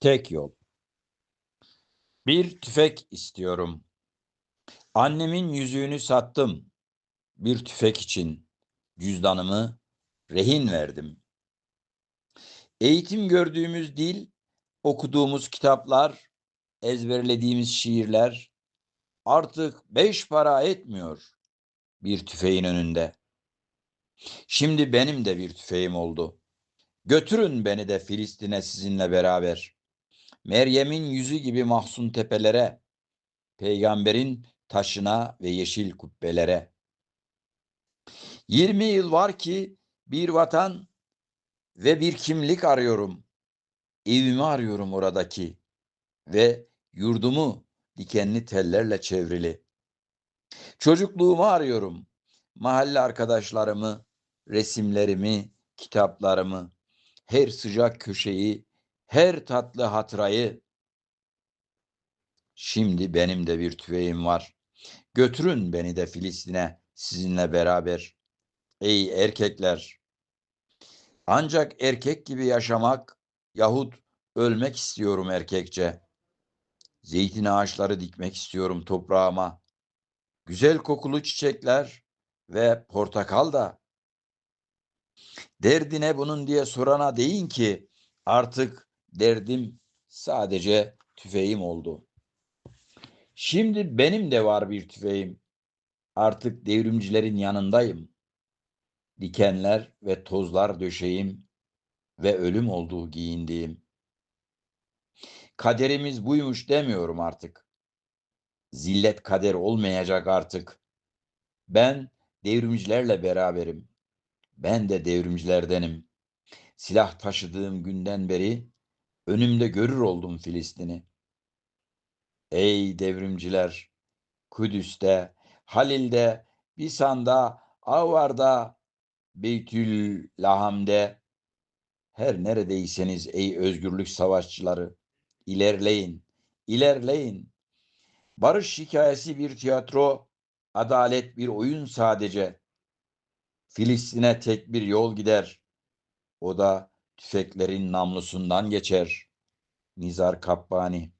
Tek yol. Bir tüfek istiyorum. Annemin yüzüğünü sattım. Bir tüfek için cüzdanımı rehin verdim. Eğitim gördüğümüz dil, okuduğumuz kitaplar, ezberlediğimiz şiirler artık beş para etmiyor bir tüfeğin önünde. Şimdi benim de bir tüfeğim oldu. Götürün beni de Filistin'e sizinle beraber. Meryem'in yüzü gibi mahzun tepelere, peygamberin taşına ve yeşil kubbelere. 20 yıl var ki bir vatan ve bir kimlik arıyorum. Evimi arıyorum oradaki ve yurdumu dikenli tellerle çevrili. Çocukluğumu arıyorum. Mahalle arkadaşlarımı, resimlerimi, kitaplarımı, her sıcak köşeyi, her tatlı hatırayı. Şimdi benim de bir tüfeğim var. Götürün beni de Filistin'e sizinle beraber. Ey erkekler! Ancak erkek gibi yaşamak yahut ölmek istiyorum erkekçe. Zeytin ağaçları dikmek istiyorum toprağıma. Güzel kokulu çiçekler ve portakal da. Derdine bunun diye sorana deyin ki artık derdim sadece tüfeğim oldu. Şimdi benim de var bir tüfeğim. Artık devrimcilerin yanındayım. Dikenler ve tozlar döşeyim ve ölüm olduğu giyindiğim. Kaderimiz buymuş demiyorum artık. Zillet kader olmayacak artık. Ben devrimcilerle beraberim. Ben de devrimcilerdenim. Silah taşıdığım günden beri önümde görür oldum Filistin'i. Ey devrimciler! Kudüs'te, Halil'de, Bisan'da, Avar'da, Beytül Laham'de, her neredeyseniz ey özgürlük savaşçıları, ilerleyin, ilerleyin. Barış hikayesi bir tiyatro, adalet bir oyun sadece. Filistin'e tek bir yol gider. O da tüfeklerin namlusundan geçer. Nizar Kabbani